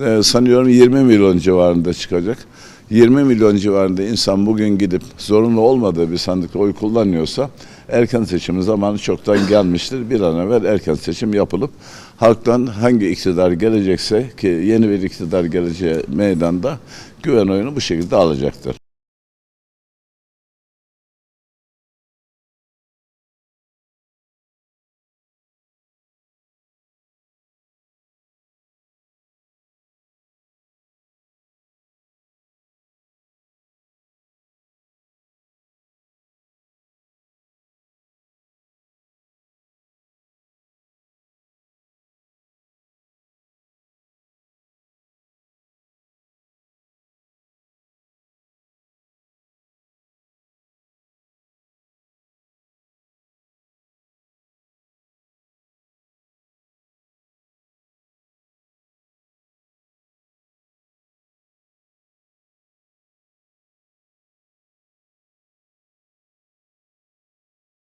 Ee, sanıyorum 20 milyon civarında çıkacak. 20 milyon civarında insan bugün gidip zorunlu olmadığı bir sandıkta oy kullanıyorsa erken seçim zamanı çoktan gelmiştir. Bir an evvel erken seçim yapılıp halktan hangi iktidar gelecekse ki yeni bir iktidar geleceği meydanda güven oyunu bu şekilde alacaktır.